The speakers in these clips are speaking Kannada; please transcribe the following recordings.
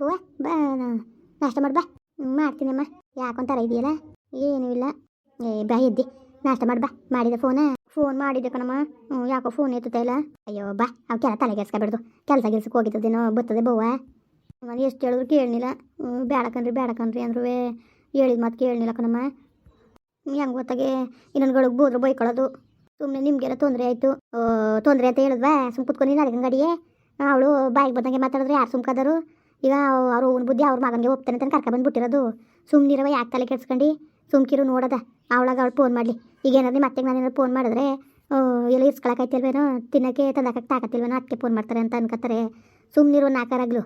ಬವ್ವ ಬಾ ನಾಷ್ಟ ಮಾಡಿ ಬಾ. ಮಾಡ್ತೀನಮ್ಮ ಯಾಕೊಂತಾರ ಇದೆಯಲ್ಲ? ಏನೂ ಇಲ್ಲ. ಏ, ಬಾ, ಎದ್ದಿ. ನಾಷ್ಟ ಮಾಡಿ ಬಾ. ಮಾಡಿದ ಫೋನ ಫೋನ್ ಮಾಡಿದ್ದೆ ಕಣಮ್ಮ. ಹ್ಞೂ ಯಾಕೋ ಫೋನ್ ಎತ್ತುತ್ತಾ ಇಲ್ಲ? ಅಯ್ಯೋ, ಬಾ. ಅವು ಕೆಲ ತಲೆ ಕೆಡ್ಸ್ಕೊಬಿಡ್ದು. ಕೆಲಸ ಕೆಲ್ಸಕ್ಕೆ ಹೋಗಿತ್ತದೇನೋ ಬರ್ತದೆ ಬವ್ವ. ನಾನು ಎಷ್ಟು ಹೇಳಿದ್ರು ಕೇಳಲಿಲ್ಲ ಬೇಡ ಕಣ್ರಿ ಬೇಡ ಕಣ್ರಿ ಅಂದ್ರೂ ಹೇಳಿದ ಮಾತು ಕೇಳಲಿಲ್ಲ ಕಣಮ್ಮ. ಹೆಂಗೆ ಗೊತ್ತಾಗೆ? ಇನ್ನೊಂದುಗಳಿಗೆ ಬೋದ್ರು ಬೈಕೊಳ್ಳೋದು ಸುಮ್ಮನೆ ನಿಮಗೆಲ್ಲ ತೊಂದರೆ ಆಯಿತು. ತೊಂದರೆ ಅಂತ ಹೇಳಿದ್ವಾ? ಸುಮ್ ಕುತ್ಕೊಂಡು ನಾಳೆ ಗಡಿಗೆ ಅವಳು ಬಾಯಿಗೆ ಬಂದಂಗೆ ಮಾತಾಡಿದ್ರೆ ಯಾರು ಸುಮ್ಕಾದರು ಈಗ ಅವ್ರು ಅವ್ನ ಬುದ್ಧಿ ಅವ್ರ ಮಗನಿಗೆ ಒಪ್ತಾನೆ ಅಂತ ಕರ್ಕ ಬಂದ್ಬಿಟ್ಟಿರೋದು. ಸುಮ್ಮನಿರವ ಯಾಕೆ ತಲೆ ಕೆಡ್ಸ್ಕೊಂಡು? ಸುಮ್ಕಿರು ನೋಡದ. ಅವಳಾಗ ಅವಳು ಫೋನ್ ಮಾಡಲಿ. ಈಗ ಏನಾದ್ರೆ ಮತ್ತೆ ನಾನೇನಾದ್ರು ಫೋನ್ ಮಾಡಿದ್ರೆ ಎಲ್ಲ ಇರ್ಸ್ಕೊಳಕೈತಿಲ್ವೇನೋ ತಿನ್ನೋಕ್ಕೆ ತಂದಕ್ಕೆ ತಾಕತ್ತಿಲ್ವೇನೋ? ಅದಕ್ಕೆ ಫೋನ್ ಮಾಡ್ತಾರೆ ಅಂತ ಅನ್ಕೋತಾರೆ ಸುಮ್ಮನಿರು ನಾಲ್ಕರಾಗ್ಲು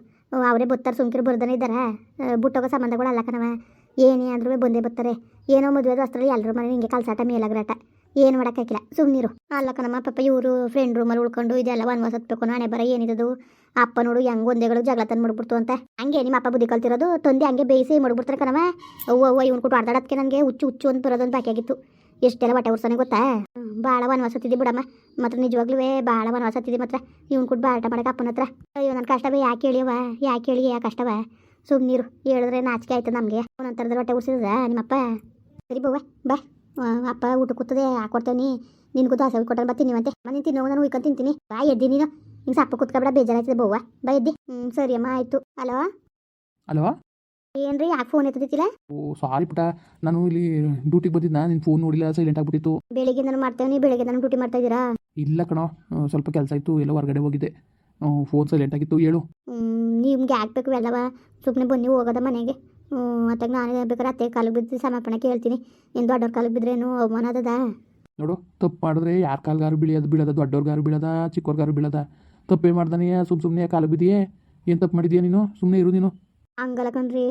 ಅವರೇ ಬರ್ತಾರೆ ಸುಮ್ಕಿರು ಬರ್ದನೇ ಇದ್ದಾರೆ ಬುಟ್ಟೋಗೋ ಸಂಬಂಧಗಳು ಅಲ್ಲ ಕಣವ ಏನೇ ಅಂದ್ರೂ ಬಂದೇ ಬರ್ತಾರೆ. ಏನೋ ಮದುವೆ ಅಷ್ಟರಲ್ಲಿ ಎಲ್ಲರೂ ಮನೆ ಹಿಂಗೆ ಕಲ್ಸಾಟ, ಮೇಲಾಗ್ರಾಟ. ಏನು ಮಾಡೋಕ್ಕಾಗಿಲ್ಲ. ಸುಮ್ಮನಿರು ಅಲ್ಲ ಕಣಮ್ಮ ಪಾಪ ಇವರು ಫ್ರೆಂಡ್ ರೂಮಲ್ಲಿ ಉಳ್ಕೊಂಡು ಇದೆಲ್ಲ ಒಂದು ಹತ್ಬೇಕು ನಾಳೆ ಬರ ಏನಿದದು? ಅಪ್ಪ ನೋಡು, ಹೆಂಗೆ ಒಂದೇಗಳು ಜಗಳ ತಂದು ಮಾಡ್ಬಿಡ್ತು ಅಂತ. ಹಂಗೆ ನಿಮ್ಮ ಅಪ್ಪ ಬುದ್ಧಿ ಕಲ್ತಿರೋದು, ತಂದೆ ಹಂಗೆ ಬೇಯಿಸಿ ಮಾಡ್ಬಿಡ್ತಾರೆ ಕಣವ ಅವ್ವ ಅವ್ವ, ಇವ್ನು ಕೊಟ್ಟು ಆಡ್ದಾಡೋದಕ್ಕೆ ನನಗೆ ಹುಚ್ಚು ಹುಚ್ಚು ಅಂತ ಬರೋದೊಂದು ಬಾಕಿ ಆಗಿತ್ತು. ಎಷ್ಟೆಲ್ಲ ಹೊಟ್ಟೆ ಉರ್ಸನೆ ಗೊತ್ತಾ? ಭಾಳ ವನವಾಸ ಹತ್ತಿದ್ದೆ ಬಿಡಮ್ಮ. ಮಾತ್ರ ನಿಜವಾಗ್ಲೂ ಭಾಳ ವನವಾಸ ಹತ್ತಿದ್ದೆ ಮಾತ್ರ. ಇವ್ನು ಕೊಟ್ಟು ಬಾಟ ಮಾಡಕ್ಕೆ ಅಪ್ಪನ ಹತ್ರ. ಅಯ್ಯೋ ನನ್ನ ಕಷ್ಟವೇ ಯಾಕೆ ಹೇಳಿಯವ ಯಾಕೆ ಹೇಳಿ ಯಾಕೆ ಕಷ್ಟವ? ಸುಮ್ಮನಿರು ಹೇಳಿದ್ರೆ ನಾಚಿಕೆ ಆಯ್ತು ನಮಗೆ. ಒಂದೊಂಥರದ ಹೊಟ್ಟೆ ಉರ್ಸಿದ ನಿಮ್ಮಪ್ಪ? ಸರಿ ಬವ್ವ ಬಾ. ಅಪ್ಪ ಊಟ ಕೂತದೆ ಹಾಕೊಡ್ತೇನೆ ನಿನ್ಗೂ ದಾಸೆ ಕೊಟ್ಟರೆ ಬರ್ತೀನಿ ನೀವಂತೆ ಮನೆ ತಿನ್ನೋ ನಾನು ಉಯ್ಕೊಂಡು ತಿಂತೀನಿ. ಬಾ ಎದ್ದಿ ನೀನು. ಹಿಂಗೆ ಸಪ್ಪ ಕುತ್ಕೊಬೇಡ ಬೇಜಾರಾಯ್ತದೆ ಬವ್ವ. ಬಾ ಎದ್ದಿ. ಹ್ಞೂ ಸರಿ ಅಮ್ಮ ಆಯ್ತು. ಅಲೋ? ಅಲೋ? ಏನ್ರಿ ಯಾಕೆ ಫೋನ್ ಎತ್ತದಿತ್ತಿಲ್ಲ ಓ ಸಾರಿ ಪುಟ ನಾನು ಇಲ್ಲಿ ಡ್ಯೂಟಿಗೆ ಬಂದಿದ್ದ ನಿನ್ ಫೋನ್ ನೋಡಿಲ್ಲ ಸೈಲೆಂಟ್ ಆಗ್ಬಿಟ್ಟಿತ್ತು ಬೆಳಿಗ್ಗೆ ನಾನು ಮಾಡ್ತೇವೆ ನೀವು ಬೆಳಿಗ್ಗೆ ನಾನು ಡ್ಯೂಟಿ ಮಾಡ್ತಾ ಇದ್ದೀರಾ? ಇಲ್ಲ ಕಣೋ ಆ, ಸ್ವಲ್ಪ ಕೆಲಸ ಇತ್ತು ಎಲ್ಲ ಹೊರಗಡೆ ಹೋಗಿದ್ದೆ. ಫೋನ್ ಸೈಲೆಂಟ್ ಆಗಿತ್ತು ಹೇಳು. ನಿಮ್ಗೆ ಯಾಕೆ ಬೇಕು ಎಲ್ಲವ? ಸುಮ್ಮನೆ ಬನ್ನಿ ಹೋಗೋದ ಮನೆಗೆ. ಮತ್ತೆ ನಾನು ಬೇಕಾದ್ರೆ ಅತ್ತೆ ಕಾಲಿಗೆ ಬಿದ್ದು ಸಮರ್ಪಣೆ ಕೇಳ್ತೀನಿ ನಿನ್ನ ದೊಡ್ಡವ್ರ ಕಾಲಿಗೆ ಬಿದ್ರೇನು ಅವಮಾನ ಅದ ನೋಡು ತಪ್ಪು ಮಾಡಿದ್ರೆ ಯಾರ ಕಾಲ್ಗಾರು ಬೀಳೋದು ಬೀಳೋದ ದೊಡ್ಡವ್ರಿಗಾರು ಬೀಳೋದ ಚಿಕ್ಕವ್ರಿಗಾರು ಬೀಳೋದ. ತಪ್ಪೇ ಮಾಡ್ದಾನೆ ಸುಮ್ ಸುಮ್ಮನೆ ಕಾಲು ಬಿದ್ದೀಯೇ? ಏನು ತಪ್ಪು ಮಾಡಿದ್ಯಾ ನೀನು? ಸುಮ್ಮನೆ ಇರು ನೀನು. ಹಂಗಲ್ಲ ಕಣ್ರಿ.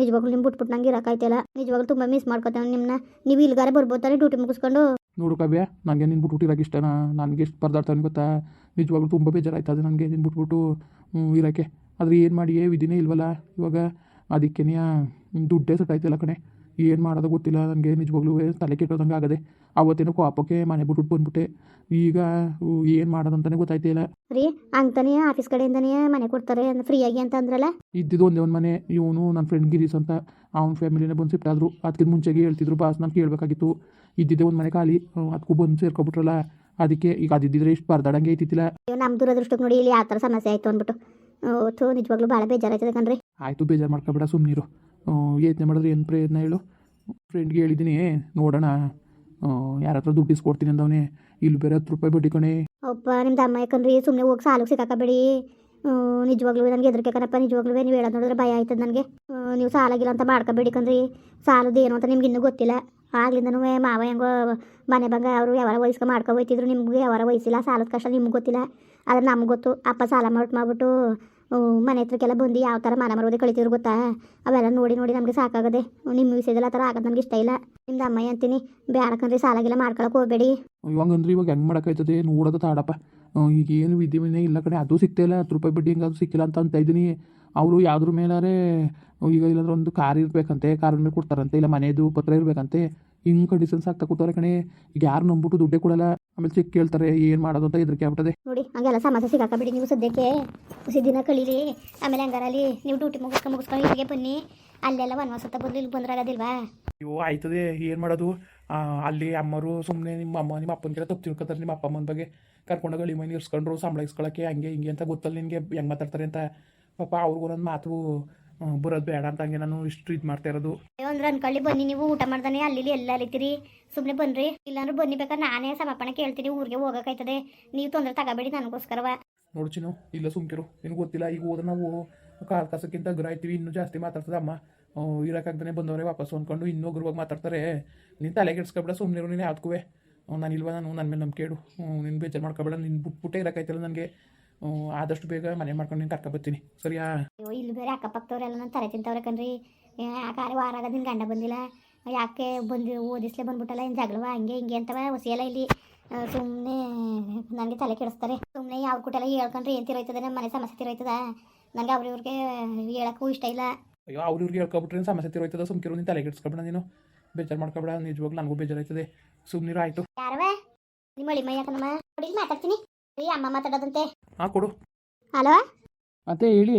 ನಿಜವಾಗ್ಲೂ ನಿಮ್ ಬಿಟ್ಬಿಟ್ಟು ನಂಗೆ ಇರೋಕ್ಕಾಯ್ತಲ್ಲ ನಿಜವಾಗ್ಲೂ ತುಂಬ ಮಿಸ್ ಮಾಡ್ಕೊತೇವೆ ನಿಮ್ಮನ್ನ ನೀವು ಇಲ್ಗಾರೆ ಬರ್ಬೋತಾರೆ ಡ್ಯೂಟಿ ಮುಗಿಸ್ಕೊಂಡು? ನೋಡು ಕಾವ್ಯ ನನಗೆ ನಿನ್ನ ಬಿಟ್ಬಿಟ್ಟು ಇರೋಕೆ ಇಷ್ಟನಾ? ನನಗೆ ಎಷ್ಟು ಪರದಾಡ್ತಾನೆ ಗೊತ್ತಾ? ನಿಜವಾಗ್ಲೂ ತುಂಬ ಅದು ನನಗೆ ನಿನ್ನ ಬಿಟ್ಬಿಟ್ಟು ಇರಕ್ಕೆ ಆದರೆ ಏನು ಮಾಡಿಯೇ? ವಿಧಿನೇ ಇಲ್ವಲ್ಲ ಇವಾಗ? ಅದಕ್ಕೇನೆ ದುಡ್ಡೇ ಸೆಟ್ಟಾಯ್ತಿಲ್ಲ ಕಣೆ. ಏನು ಮಾಡೋದು ಗೊತ್ತಿಲ್ಲ ನನಗೆ ನಿಜವಾಗ್ಲೂ ತಲೆ ಕೆಟ್ಟೋದಂಗೆ ಆಗದೆ. ಅವತ್ತೇನೋ ಕೋಪಕ್ಕೆ ಮನೆ ಬಿಟ್ಬಿಟ್ಟು ಬಂದ್ಬಿಟ್ಟೆ. ಈಗ ಏನು ಮಾಡೋದಂತಾನೆ ಗೊತ್ತಾಯ್ತಿಲ್ಲ ರೀ ಅಂತಾನೆ ಆಫೀಸ್ ಕಡೆಯಿಂದನೇ ಮನೆ ಕೊಡ್ತಾರೆ ಫ್ರೀಯಾಗಿ ಅಂತ ಅಂದ್ರಲ್ಲ? ಇದ್ದಿದ್ದು ಒಂದೇ ಒಂದು ಮನೆ ಇವನು ನನ್ನ ಫ್ರೆಂಡ್ ಗಿರೀಶ್ ಅಂತ. ಅವ್ನ ಫ್ಯಾಮಿಲಿನ ಬಂದು ಶಿಫ್ಟ್ ಆದರು. ಅದಕ್ಕಿಂತ ಮುಂಚೆಗೆ ಹೇಳ್ತಿದ್ರು ಬಾಸ್ ನಾನು ಕೇಳಬೇಕಾಗಿತ್ತು. ಇದ್ದಿದ್ದೆ ಒಂದು ಮನೆ ಖಾಲಿ. ಅದಕ್ಕೂ ಬಂದು ಸೇರ್ಕೊಬಿಟ್ರಲ್ಲ. ಅದಕ್ಕೆ ಈಗ ಅದಿದ್ದಿದ್ರೆ ಇಷ್ಟು ಬರ್ದಾಡಂಗೆ ಐತಿತ್ತಿಲ್ಲ. ನಮ್ಮ ದುರದೃಷ್ಟಕ್ಕೆ ನೋಡಿ ಇಲ್ಲಿ ಆ ಥರ ಸಮಸ್ಯೆ ಆಯಿತು ಅಂದ್ಬಿಟ್ಟು. ನಿಜವಾಗ್ಲೂ ಭಾಳ ಬೇಜಾರಾಯ್ತದೆ ಕಣ್ರಿ. ಆಯಿತು ಬೇಜಾರು ಮಾಡ್ಕೊಬೇಡ ಸುಮ್ಮನಿರು ಯೋಚನೆ ಮಾಡಿದ್ರೆ ಏನು ಪ್ರಯತ್ನ ಹೇಳು? ಫ್ರೆಂಡ್ಗೆ ಹೇಳಿದ್ದೀನಿ ನೋಡೋಣ. ಯಾರ ಹತ್ರ ದುಡ್ಡು ಇಸ್ಕೊಡ್ತೀನಿ ಅಂದವನೇ. ಇಲ್ಲಿ ಬೇರೆ ಹತ್ತು ರೂಪಾಯಿ ಬಡ್ಡಿ ಕಣೆ. ಅಪ್ಪ ನಿಮ್ದು ಅಮ್ಮ ಯಾಕಂದ್ರಿ ಸುಮ್ಮನೆ ಹೋಗಿ ಸಾಲಕ್ಕೆ ಸಿಕ್ಕಾಕಬೇಡಿ. ನಿಜವಾಗ್ಲೂ ನನಗೆ ಹೆದರಿಕೆ ಕಣಪ್ಪ ನಿಜವಾಗ್ಲೂ ನೀವು ಹೇಳೋದು ನೋಡಿದ್ರೆ ಭಯ ಆಯ್ತದ ನನಗೆ. ನೀವು ಸಾಲಾಗಿಲ್ಲ ಅಂತ ಮಾಡ್ಕೋಬೇಡಿ ಕಣ್ರಿ. ಸಾಲದ್ದು ಏನು ಅಂತ ನಿಮ್ಗೆ ಇನ್ನೂ ಗೊತ್ತಿಲ್ಲ. ಆಗ್ಲಿಂದನೂ ಮಾವ ಹೆಂಗೋ ಮನೆ ಬಂಗ ಅವರು ಯಾವಾರ ವಯಸ್ಕ ಮಾಡ್ಕೊ ಹೋಯ್ತಿದ್ರು, ನಿಮ್ಗೆ ಯಾವಾರ ವಯಸ್ಸಿಲ್ಲ. ಸಾಲದ ಕಷ್ಟ ನಿಮ್ಗೆ ಗೊತ್ತಿಲ್ಲ. ಆದ್ರೆ ನಮ್ಗೆ ಗೊತ್ತು. ಅಪ್ಪ ಸಾಲ ಮಾಡ್ಬಿಟ್ಟು ಮನೆ ಹತ್ರಕ್ಕೆಲ್ಲ ಬಂದು ಯಾವ ಥರ ಮನ ಮರೋದೆ ಕಳಿತಿದ್ರು ಗೊತ್ತಾ? ಅವೆಲ್ಲ ನೋಡಿ ನೋಡಿ ನಮಗೆ ಸಾಕಾಗದೆ. ನಿಮ್ಮ ವಿಷಯದಲ್ಲಿ ಆ ಥರ ಆಗೋದು ನಮ್ಗೆ ಇಷ್ಟ ಇಲ್ಲ. ನಿಮ್ದು ಅಮ್ಮ ಅಂತೀನಿ. ಬೇಡಕಂದ್ರಿ ಸಾಲಾಗಿಲ್ಲ ಮಾಡ್ಕೊಳಕ್ಕೆ ಹೋಗಬೇಡಿ. ಇವಾಗಂದ್ರೆ ಇವಾಗ ಹೆಂಗೆ ಮಾಡೋಕ್ಕಾಯ್ತದೆ? ನೋಡೋದು ತಾಡಪ್ಪ. ಈಗ ಏನು ವಿದ್ಯಮಾನ ಇಲ್ಲ ಕಡೆ ಅದು ಸಿಗ್ತಾ ಇಲ್ಲ. ಹತ್ತು ರೂಪಾಯಿ ಬಡ್ಡಿ ಅದು ಸಿಕ್ಕಿಲ್ಲ ಅಂತ ಅಂತ ಇದ್ದೀನಿ. ಅವರು ಯಾವ್ದ್ರ ಮೇಲಾರೆ ಈಗ ಇಲ್ಲಾಂದ್ರೆ ಒಂದು ಕಾರ್ ಇರಬೇಕಂತೆ ಕಾರ್ ಮೇಲೆ ಕೊಡ್ತಾರಂತೆ ಇಲ್ಲ ಮನೆದು ಪತ್ರ ಇರಬೇಕಂತೆ ಹಿಂಗೆ ಕಂಡೀಷನ್ಸ್ ಆಗ್ತಾ ಕೂತಾರೆ ಕಣೆ. ಈಗ ಯಾರು ನಂಬಿಟ್ಟು ದುಡ್ಡೇ ಕೊಡಲ್ಲ ಆಮೇಲೆ ಚೆಕ್ ಕೇಳ್ತಾರೆ ಏನು ಮಾಡೋದು ಅಂತ ಹೆದರಿಕೆ ಆಗ್ಬಿಟ್ಟದೆ ನೋಡಿ ಹಂಗೆಲ್ಲ ಸಮಸ್ಯೆ ಸಿಗಾಕಬೇಡಿ ನೀವು ಸದ್ಯಕ್ಕೆ. ಹುಸಿ ದಿನ ಕಳೀರಿ ಆಮೇಲೆ ಹಂಗಾರಲ್ಲಿ ನೀವು ಡ್ಯೂಟಿ ಮುಗಿಸ್ಕೊಂಡು ಮುಗಿಸ್ಕೊಂಡು ಇಲ್ಲಿಗೆ ಬನ್ನಿ. ಅಲ್ಲೆಲ್ಲ ವನವಾಸ ಬದಲು ಇಲ್ಲಿ ಬಂದ್ರೆ ಆಗೋದಿಲ್ವಾ? ಅಯ್ಯೋ ಆಯ್ತದೆ ಏನು ಮಾಡೋದು? ಅಲ್ಲಿ ಅಮ್ಮರು ಸುಮ್ಮನೆ ನಿಮ್ಮ ಅಮ್ಮ ನಿಮ್ಮ ಅಪ್ಪನ ತಪ್ಪು ತಿಳ್ಕೊತಾರೆ ನಿಮ್ಮ ಅಪ್ಪ ಅಮ್ಮನ ಬಗ್ಗೆ. ಕರ್ಕೊಂಡೋಗಿ ಗಳಿ ಮನೆ ಇರ್ಸ್ಕೊಂಡ್ರು ಸಂಬಳ ಇಸ್ಕೊಳಕ್ಕೆ ಹಂಗೆ ಹಿಂಗೆ ಅಂತ ಗೊತ್ತಲ್ಲ ನಿನಗೆ ಹೆಂಗೆ ಮಾತಾಡ್ತಾರೆ ಅಂತ. ಪಾಪ ಅವ್ರಿಗೂ ಒಂದೊಂದು ಮಾತು ಬರೋದು ಬೇಡ ಅಂತ ಹಂಗೆ ನಾನು ಇಷ್ಟು ಇದು ಮಾಡ್ತಾ ಇರೋದು. ಅಂದ್ರೆ ಅನ್ಕೊಳ್ಳಿ ಬನ್ನಿ ನೀವು ಊಟ ಮಾಡ್ದಾನೆ ಅಲ್ಲಿ ಎಲ್ಲ ಅಲಿತೀರಿ ಸುಮ್ಮನೆ ಬನ್ರಿ ಇಲ್ಲಾಂದ್ರೆ ಬನ್ನಿ ಬೇಕಾದ್ರೆ ನಾನೇ ಸಮರ್ಪಣೆ ಕೇಳ್ತೀನಿ ಊರಿಗೆ ಹೋಗೋಕಾಯ್ತದೆ ನೀವು ತೊಂದರೆ ತಗೋಬೇಡಿ ನನಗೋಸ್ಕರವ ನೋಡು ಚಿನ್ನು ಇಲ್ಲ ಸುಮ್ಕಿರು ನಿನಗೆ ಗೊತ್ತಿಲ್ಲ ಈಗ ಹೋದ್ರೆ ನಾವು ಕಾಲ್ ಕಸಕ್ಕಿಂತ ಅಗ್ರ ಆಯ್ತೀವಿ ಇನ್ನೂ ಜಾಸ್ತಿ ಮಾತಾಡ್ತದೆ ಅಮ್ಮ ಇರೋಕ್ಕಾಗ್ದೇ ಬಂದವರೇ ವಾಪಸ್ ಅಂದ್ಕೊಂಡು ಇನ್ನೂ ಅಗ್ರವಾಗಿ ಮಾತಾಡ್ತಾರೆ. ನೀನು ತಲೆ ಕೆಡ್ಸ್ಕೊಬೇಡ ಸುಮ್ಮನಿರು ನೀನು ಯಾವ್ದಕ್ಕೂ ನಾನು ಇಲ್ವಾ ನಾನು ನನ್ನ ಮೇಲೆ ನಂಬಿಕೆ ಇಡು. ನಿನ್ನ ಬೇಜಾರು ಮಾಡ್ಕೊಬೇಡ ನಿನ್ನ ಬಿಟ್ಬಿಟ್ಟೆ ಇರಕೈತಲ್ಲ ನನಗೆ. ಆದಷ್ಟು ಬೇಗ ಮನೆ ಮಾಡ್ಕೊಂಡು ನೀನು ಕರ್ಕೊಬರ್ತೀನಿ ಸರಿಯಾ? ಅಯ್ಯೋ ಇಲ್ಲಿ ಬೇರೆ ಅಕ್ಕಪಕ್ಕದವ್ರೆಲ್ಲ ನಾನು ತಲೆ ತಿಂತವ್ರೆ ಕಣ್ರಿ. ಯಾಕೆ ವಾರ ಆಗದ ನಿನ್ನ ಗಂಡ ಬಂದಿಲ್ಲ. ಯಾಕೆ ಬಂದು ಓದಿಸ್ಲೇ ಬಂದ್ಬಿಟ್ಟಲ್ಲ ಏನು ಜಗಳವ ಹಂಗೆ ಹಿಂಗೆ ಅಂತವ ಹೊಸಿಯಲ್ಲ ಇಲ್ಲಿ. ಸುಮ್ಮನೆ ನನಗೆ ತಲೆ ಕೆಡಿಸ್ತಾರೆ. ಸುಮ್ಮನೆ ಯಾವ ಕೂಟೆಲ್ಲ ಹೇಳ್ಕೊಂಡ್ರೆ ಏನು ತಿರೋಯ್ತದೆ ನಮ್ಮ ಮನೆ ಸಮಸ್ಯೆ ತಿರೋಯ್ತದ? ನನಗೆ ಅವ್ರಿವ್ರಿಗೆ ಹೇಳಕ್ಕೂ ಇಷ್ಟ ಇಲ್ಲ. ಅಯ್ಯೋ ಅವ್ರು ಇವ್ರಿಗೆ ಹೇಳ್ಕೊಬಿಟ್ರೆ ಸಮಸ್ಯೆ ತಿರೋಯ್ತದ? ಸುಮ್ಕಿರು ನೀನು ತಲೆ ಕೆಡಿಸ್ಕೊಬೇಡ ನೀನು. ಬೇಜಾರು ಮಾಡ್ಕೊಬೇಡ ನಿಜವಾಗ್ಲೂ ನನಗೂ ಬೇಜಾರಾಯ್ತದೆ. ಸುಮ್ಮನಿರು ಆಯಿತು. ಯಾರವ ನಿಮ್ಮ ಅಳಿಮ ಯಾಕನಮ್ಮ ನೋಡಿ ಮಾತಾಡ್ತೀನಿ. ರೀ ಅಮ್ಮ ಮಾತಾಡೋದಂತೆ. ಹಾ ಕೊಡು. ಹಲೋ ಅತ್ತೆ ಹೇಳಿ.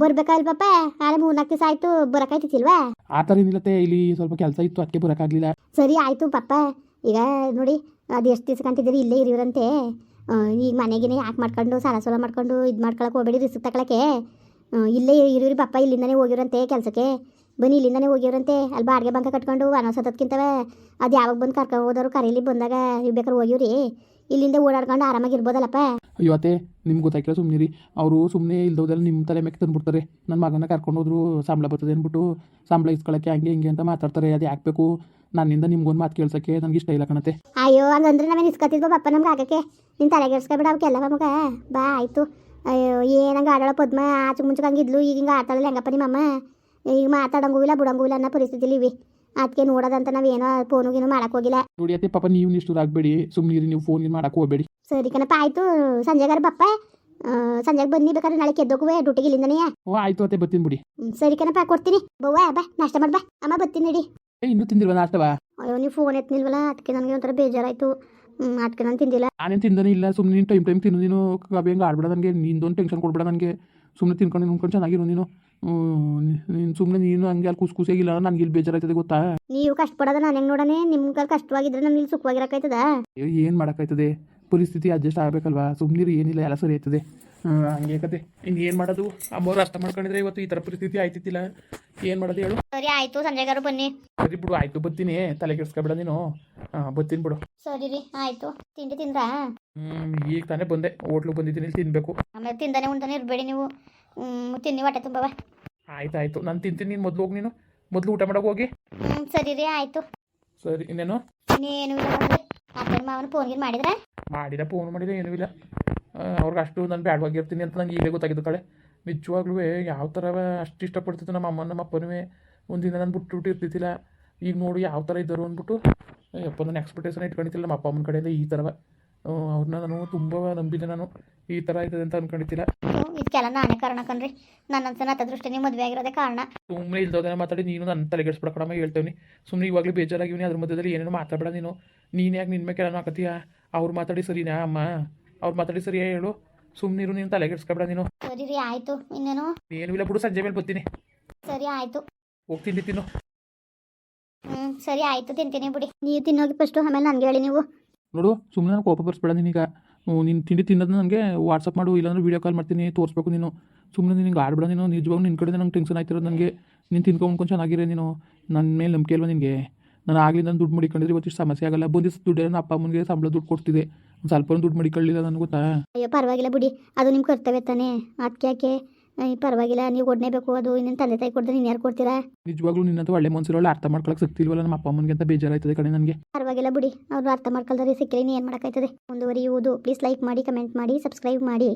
ಬರ್ಬೇಕಲ್ ಪಾಪ ಆಲೆ ಮೂರ್ನಾಲ್ಕು ದಿವಸ ಆಯ್ತು ಬರಕಾಯ್ತಿಲ್ವಾ ಆ ಥರ ಏನಿಲ್ಲತ್ತೆ ಇಲ್ಲಿ ಸ್ವಲ್ಪ ಕೆಲಸ ಇತ್ತು ಅದಕ್ಕೆ ಬರೋಕ್ಕಾಗಲಿಲ್ಲ ಸರಿ ಆಯ್ತು ಪಾಪ ಈಗ ನೋಡಿ ಅದು ಎಷ್ಟು ದಿವ್ಸ ಕಂತಿದ್ದೀರಿ ಇಲ್ಲೇ ಇರಿವ್ರಂತೆ. ಈಗ ಮನೆಗಿನೇ ಯಾಕೆ ಮಾಡ್ಕೊಂಡು ಸಾಲ ಸೋಲ ಮಾಡ್ಕೊಂಡು ಇದು ಮಾಡ್ಕೊಳಕ್ಕೆ ಹೋಗ್ಬೇಡಿ ರಿಸ್ಕ್ ತಗೊಳಕ್ಕೆ ಇಲ್ಲೇ ಇರಿವ್ರಿ ಪಪ್ಪ ಇಲ್ಲಿಂದನೇ ಹೋಗಿರಂತೆ ಕೆಲಸಕ್ಕೆ. ಬನ್ನಿ ಇಲ್ಲಿಂದನೇ ಹೋಗ್ಯವ್ರಂತೆ ಅಲ್ಲಿ ಬಾಡಿಗೆ ಬಂಕ ಕಟ್ಕೊಂಡು ಅನಸತ್ತಕ್ಕಿಂತವ ಅದು ಯಾವಾಗ ಬಂದು ಕರ್ಕೊಂಡು ಹೋದವರು ಕರೀಲಿ ಬಂದಾಗ ನೀವು ಬೇಕಾದ್ರೆ ಹೋಗಿವ್ರಿ. ಇಲ್ಲಿಂದ ಓಡಾಡ್ಕೊಂಡು ಆರಾಮಾಗಿರ್ಬೋದಲ್ಲಪ್ಪ ಅಯ್ಯೋ ಅತ್ತೆ ನಿಮ್ಗೆ ಗೊತ್ತಾಗಿಲ್ಲ ಸುಮ್ಮನಿರಿ ಅವರು ಸುಮ್ಮನೆ ಇಲ್ದೋದೆಲ್ಲ ನಿಮ್ಮ ತಲೆ ಮೇಲೆ ತಂದುಬಿಡ್ತಾರೆ. ನನ್ನ ಮಗನ ಕರ್ಕೊಂಡು ಹೋದ್ರು ಸಂಬಳ ಬರ್ತದೆ ಅಂದ್ಬಿಟ್ಟು ಸಂಬಳ ಇಸ್ಕೊಳ್ಳೋಕ್ಕೆ ಹಂಗೆ ಹಿಂಗೆ ಅಂತ ಮಾತಾಡ್ತಾರೆ ಅದು ಹಾಕ್ಬೇಕು ಬೇಕು? ನನ್ನಿಂದ ನಿಮ್ಗೊಂದು ಮಾತು ಕೇಳ್ಸೋಕ್ಕೆ ನನಗೆ ಇಷ್ಟ ಇಲ್ಲ ಕಣತೆ ಅಯ್ಯೋ ಹಂಗಂದ್ರೆ ನಾವೇನು ಇಸ್ಕೊತಿದ್ವೋ ಪಪ್ಪ ನಮ್ಗೆ ಆಗಕ್ಕೆ? ನಿನ್ನ ತಲೆಗೆಡ್ಸ್ಕೊಬಿಡ ಅವಕ್ಕೆಲ್ಲ ನಮಗೆ ಬಾ ಆಯಿತು. ಅಯ್ಯೋ ಏನಂಗೆ ಆಡೋಳ ಪದ್ಮ ಆಚೆ ಮುಂಚೆ ಹಂಗಿದ್ಲು ಈಗ ಹಿಂಗೆ ಆಡ್ತಾಳಲ್ಲ ಹೆಂಗಪ್ಪ ನಿಮ್ಮಮ್ಮ? ಈಗ ಮಾತಾಡಂಗೂ ಇಲ್ಲ ಬಿಡಂಗೂ ಇಲ್ಲ ಅನ್ನೋ ಪರಿಸ್ಥಿತಿಲಿ ಇವಿ. ಅದಕ್ಕೆ ನೋಡೋದಂತ ನಾವೇನೋ ಫೋನು ಗೀನು ಮಾಡಕ್ ಹೋಗಿಲ್ಲ. ನೋಡಿ ಅತ್ತೆ ಪಾಪ ನೀವು ಇಷ್ಟು ಆಗಬೇಡಿ. ಸುಮ್ಮನಿರಿ ನೀವು ಫೋನ್ ಮಾಡಕ್ಕೆ ಹೋಗಬೇಡಿ. ಸರಿ ಕಣಪ್ಪ ಸಂಜೆ ಸಂಜೆಗಾರ ಬಪ್ಪ. ಸಂಜೆಗೆ ಬನ್ನಿ ಬೇಕಾದ್ರೆ ನಾಳೆ ಕೆದ್ದೋಗುವೆ ಡ್ಯೂಟಿಗೆ ಇಲ್ಲಿಂದನೇ. ಓ ಆಯ್ತು ಅತ್ತೆ ಬತ್ತೀನಿ ಬಿಡಿ. ಸರಿ ಕಣಪ್ಪ ಕೊಡ್ತೀನಿ. ಬವ್ವ ಬಾ ನಾಷ್ಟ ಮಾಡಿ ಬಾ. ಅಮ್ಮ ಬತ್ತೀನಿ ನಡಿ. ಏ ಇನ್ನೂ ತಿಂದಿಲ್ವ ನಾಷ್ಟವಾ? ಅಯ್ಯೋ ನೀವು ಫೋನ್ ಎತ್ತಿನಿಲ್ವಲ್ಲ ಅದಕ್ಕೆ ನನಗೆ ಒಂಥರ ಬೇಜಾರಾಯ್ತು. ಅದಕ್ಕೆ ನಾನು ತಿಂದಿಲ್ಲ. ನಾನೇನು ತಿಂದನೇ ಇಲ್ಲ ಸುಮ್ಮನೆ ನೀನು ಟೈಮ್ ಟೈಮ್ ತಿನ್ನು ನೀನು. ಕಬ್ಬಿ ಹಂಗೆ ಆಡ್ಬೇಡ ನನಗೆ ನಿಂದೊಂದು ಟೆನ್ಷನ್ ಕೊಡ್ಬೇಡ ನನಗೆ. ಸುಮ್ಮನೆ ತಿನ್ಕೊಂಡು ನಿನ್ಕೊಂಡು ಚೆನ್ನಾಗಿರು ನೀನು. ನೀನು ಸುಮ್ಮನೆ ನೀನು ಹಂಗೆ ಅಲ್ಲಿ ಕುಸ್ ಕುಸಿಯಾಗಿಲ್ಲ ನನಗೆ ಇಲ್ಲಿ ಬೇಜಾರಾಯ್ತದೆ ಗೊತ್ತಾ? ನೀವು ಕಷ್ಟಪಡೋದ ನಾನು ಹೆಂಗ್ ನೋಡನೆ ನಿಮ್ಗೆ ಕಷ್ಟವಾಗಿದ್ರೆ ನಮ್ಗೆ ಇಲ್ಲಿ ಸುಖವಾಗಿರಕಾಯ್ತದ ಏನು ಮಾಡೋಕ್ಕಾಯ್ತದೆ? ಪರಿಸ್ಥಿತಿ ಅಡ್ಜಸ್ಟ್ ಆಗ್ಬೇಕಲ್ವಾ? ಸುಮ್ಮನಿರು ಏನಿಲ್ಲ ಎಲ್ಲ ಸರಿ ಆಯ್ತದೆ. ಹಂಗೆ ಕತೆ. ಇನ್ನು ಏನು ಮಾಡೋದು? ಅಮ್ಮವ್ರು ಅರ್ಥ ಮಾಡ್ಕೊಂಡಿದ್ರೆ ಇವತ್ತು ಈ ತರ ಪರಿಸ್ಥಿತಿ ಆಯ್ತಿತ್ತಿಲ್ಲ. ಏನು ಮಾಡೋದು ಹೇಳು? ಸರಿ ಆಯಿತು. ಸಂಜೆಗಾರು ಬನ್ನಿ. ಸರಿ ಬಿಡು ಆಯ್ತು. ಬತ್ತೀನಿ ತಲೆ ಕೆಡ್ಸ್ಕೊಬೇಡ ನೀನು. ಬತ್ತೀನಿ ಬಿಡು. ಸರಿ ರೀ ಆಯಿತು. ತಿಂಡಿ ತಿಂದ್ರಾ? ಈಗ ತಾನೇ ಬಂದೆ. ಹೋಟ್ಲಿಗೆ ಬಂದಿದ್ದೀನಿ ಇಲ್ಲಿ ತಿನ್ನಬೇಕು ಆಮೇಲೆ ತಿಂದಾನೆ ಉಂಟಾನೆ ಇರಬೇಡಿ ನೀವು. ಹ್ಮ್, ತಿನ್ನಿ ಹೊಟ್ಟೆ ತುಂಬವ ಆಯ್ತು ಆಯಿತು. ನಾನು ತಿಂತೀನಿ ನೀನು ಮೊದಲು ಹೋಗಿ ನೀನು. ಮೊದಲು ಊಟ ಮಾಡೋಕೆ ಹೋಗಿ. ಹ್ಞೂ ಸರಿ ರೀ ಆಯಿತು. ಸರಿ ಇನ್ನೇನು? ಇನ್ನೇನು ಇಲ್ಲ ನೋಡ್ರಿ. ಅಪ್ಪನ ಮಾವನ ಫೋನ್ಗೆ ಮಾಡಿದ್ರೆ? ಮಾಡಿದ ಫೋನ್ ಮಾಡಿದ ಏನೂ ಇಲ್ಲ. ಆ, ಅವ್ರಿಗೆ ಅಷ್ಟು ನಾನು ಬ್ಯಾಡವಾಗಿರ್ತೀನಿ ಅಂತ ನಂಗೆ ಈಗಲೇ ಗೊತ್ತಾಗಿದ್ದು ಕಡೆ ನಿಜವಾಗ್ಲೂ ಯಾವ ಥರ ಅಷ್ಟು ಇಷ್ಟಪಡ್ತಿತ್ತು ನಮ್ಮ ಅಮ್ಮ ನಮ್ಮ ಅಪ್ಪನೂ ಒಂದಿನ ನಾನು ಬಿಟ್ಟು ಬಿಟ್ಟು ಇರ್ತಿದ್ದಿಲ್ಲ. ಈಗ ನೋಡು ಯಾವ ಥರ ಇದ್ದರು ಅಂದ್ಬಿಟ್ಟು. ನಾನು ಎಕ್ಸ್ಪೆಕ್ಟೇಷನ್ ಇಟ್ಕೊಂಡಿದ್ದಿಲ್ಲ ನಮ್ಮ ಅಪ್ಪ ಅಮ್ಮನ ಕಡೆಯಿಂದ ಈ ಥರವ ಅವ್ರನ್ನ ನಾನು ತುಂಬ ನಂಬಿದೆ ನಾನು. ಈ ಥರ ಆಯ್ತದೆ ಅಂತ ಅನ್ಕೊಂಡಿದ್ದಿಲ್ಲ ಇದಕ್ಕೆಲ್ಲ ನಾನೇ ಕಾರಣ ಕಣ್ರಿ. ನನ್ನ ನತ್ತ ದೃಷ್ಟಿ ನೀವು ಮದುವೆ ಆಗಿರೋದೇ ಕಾರಣ. ಸುಮ್ಮನೆ ಇಲ್ದೋದನ್ನ ಮಾತಾಡಿ ನೀನು ನನ್ನ ತಲೆಗೆಡ್ಸ್ಬಿಡ ಕಡಮ ಹೇಳ್ತೇವೆ ಸುಮ್ಮನೆ ಇವಾಗಲೂ ಬೇಜಾರಾಗಿವ್ನಿ ಅದ್ರ ಮಧ್ಯದಲ್ಲಿ ಏನೇನು ಮಾತಾಡಬೇಡ ನೀನು. ನೀನು ಯಾಕೆ ನಿನ್ನ ಮೇಲೆ ಕೆಲ ಹಾಕತ್ತೀಯ? ಅವ್ರು ಮಾತಾಡಿ ಸರಿನಾ ಅಮ್ಮ? ಅವ್ರು ಮಾತಾಡಿ ಸರಿಯಾ ಹೇಳು. ಸುಮ್ಮನಿರು ನೀನು ತಲೆಗೆಡ್ಸ್ಕೊಬೇಡ ನೀನು. ಸರಿ ರೀ ಆಯಿತು. ಇನ್ನೇನು? ಏನು ಇಲ್ಲ ಬಿಡು ಸಂಜೆ ಮೇಲೆ ಬರ್ತೀನಿ. ಸರಿ ಆಯಿತು. ಹೋಗ್ತೀನಿ ತಿನ್ನು. ಹ್ಞೂ ಸರಿ ಆಯಿತು. ತಿಂತೀನಿ ಬಿಡಿ. ನೀವು ತಿನ್ನೋಗಿ ಫಸ್ಟು ಆಮೇಲೆ ನನಗೆ ಹೇಳಿ ನೀವು. ನೋಡು ಸುಮ್ಮನೆ ನಾನು ಕೋಪ ಬರ್ಸ್ಬೇಡ ನೀ ನೀನು ತಿಂಡಿ ತಿನ್ನೋದು ನನಗೆ ವಾಟ್ಸಪ್ ಮಾಡು, ಇಲ್ಲಾಂದ್ರೆ ವೀಡಿಯೋ ಕಾಲ್ ಮಾಡ್ತೀನಿ, ತೋರಿಸ್ಬೇಕು ನೀನು. ಸುಮ್ಮನೆ ನಿನಗೆ ಆಡ್ಬೇಡ ನೀನು, ನಿಜವಾಗ್ಲೂ ನಿನ್ನ ಕಡೆ ನಂಗೆ ಟೆನ್ಷನ್ ಆಯ್ತಿರೋದು ನನಗೆ. ನೀನು ತಿನ್ಕೊಂಡು ಚೆನ್ನಾಗಿರೋ ನೀನು. ನನ್ನ ಮೇಲೆ ನಂಬಿಕೆ ಇಲ್ವಾ ನಿನಗೆ? ನಾನು ಆಗಲಿ ನಾನು ದುಡ್ಡು ಮಡಿಕೊಂಡಿದ್ರೆ ಇವತ್ತಿಷ್ಟು ಸಮಸ್ಯೆ ಆಗಲ್ಲ. ಬಂದಿಸ್ ದುಡ್ಡು ಅಪ್ಪ ಅಮ್ಮನಿಗೆ ಸಂಬಳ ದುಡ್ಡು ಕೊಡ್ತಿದೆ. ಒಂದು ಸ್ವಲ್ಪ ದುಡ್ಡು ಮಡಿಕೊಳ್ಳಿಲ್ಲ ನನಗೆ ಗೊತ್ತಾ? ಅಯ್ಯೋ, ಪರವಾಗಿಲ್ಲ ಬಿಡಿ. ಅದು ನಿಮ್ಮ ಕರ್ತವ್ಯ ತಾನೇ. ಅದಕ್ಕೆ ಯಾಕೆ ಪರವಾಗಿಲ್ಲ ನೀವು ಕೊಡ್ನೇಬೇಕು ಅದು ನಿನ್ನ ತಂದೆ ತಾಯಿ ಕೊಡ್ದೆ ನೀನು ಯಾರು ಕೊಡ್ತೀರಾ? ನಿಜವಾಗ್ಲೂ ನಿನ್ನಂತ ಒಳ್ಳೆ ಮನ್ಸಿರೋಳು ಅರ್ಥ ಮಾಡ್ಕೊಳಕ್ ಸಿಗ್ತಿಲ್ವಲ್ಲ ನಮ್ಮ ಅಪ್ಪ ಅಮ್ಮನಿಗೆ ಅಂತ ಬೇಜಾರಾಯ್ತದೆ ಕಡೆ ನನಗೆ. ಪರವಾಗಿಲ್ಲ ಬಿಡಿ ಅವ್ರು ಅರ್ಥ ಮಾಡ್ಕೊಳ್ತಾರೆ ಸಿಕ್ಕಿಲ್ಲ ಏನು ಮಾಡೋಕ್ಕಾಯ್ತದೆ? ಮುಂದುವರಿಯುವುದು. ಪ್ಲೀಸ್ ಲೈಕ್ ಮಾಡಿ ಕಮೆಂಟ್ ಮಾಡಿ ಸಬ್ಸ್ಕ್ರೈಬ್ ಮಾಡಿ.